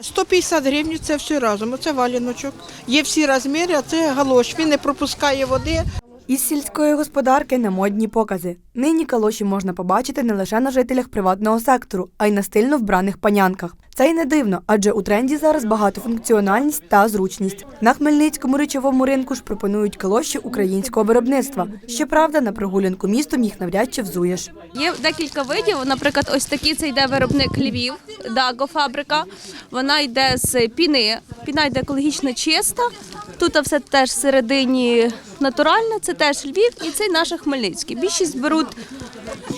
150 гривень це все разом. Оце валіночок. Є всі розміри, а це галош. Він не пропускає води. Із сільської господарки на модні покази. Нині калоші можна побачити не лише на жителях приватного сектору, а й на стильно вбраних панянках. Це й не дивно, адже у тренді зараз багатофункціональність та зручність. На Хмельницькому речовому ринку ж пропонують калоші українського виробництва. Щоправда, на прогулянку містом їх навряд чи взуєш. Є декілька видів. Наприклад, ось такий це йде виробник Львів, Даго фабрика. Вона йде з піни. Піна йде екологічно чиста. Тут все теж всередині натуральне, це теж Львів і це наш Хмельницький. Більшість беруть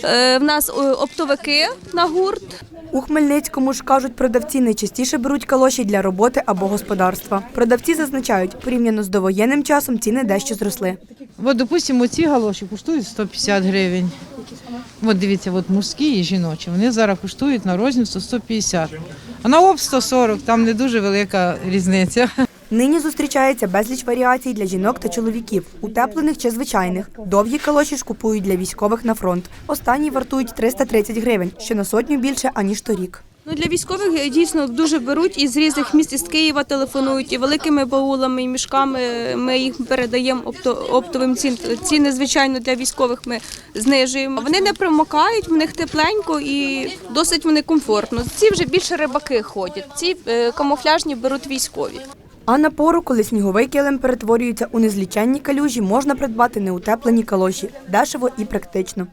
е, в нас е, оптовики на гурт. У Хмельницькому ж кажуть, продавці найчастіше беруть калоші для роботи або господарства. Продавці зазначають, порівняно з довоєнним часом ціни дещо зросли. От, допустимо, ці галоші коштують 150 гривень. От дивіться, от мужські і жіночі. Вони зараз коштують на розницю 150. А на об 140, там не дуже велика різниця. Нині зустрічається безліч варіацій для жінок та чоловіків, утеплених чи звичайних. Довгі калоші ж купують для військових на фронт. Останні вартують 330 гривень, що на сотню більше аніж торік. Ну для військових е, дійсно дуже беруть із різних міст із Києва телефонують і великими баулами, і мішками. Ми їх передаємо опто- оптовим цін. Ціни, звичайно, для військових ми знижуємо. Вони не примокають, в них тепленько і досить вони комфортно. Ці вже більше рибаки ходять. Ці е, камуфляжні беруть військові. А на пору, коли сніговий килим перетворюється у незліченні калюжі, можна придбати неутеплені калоші дешево і практично.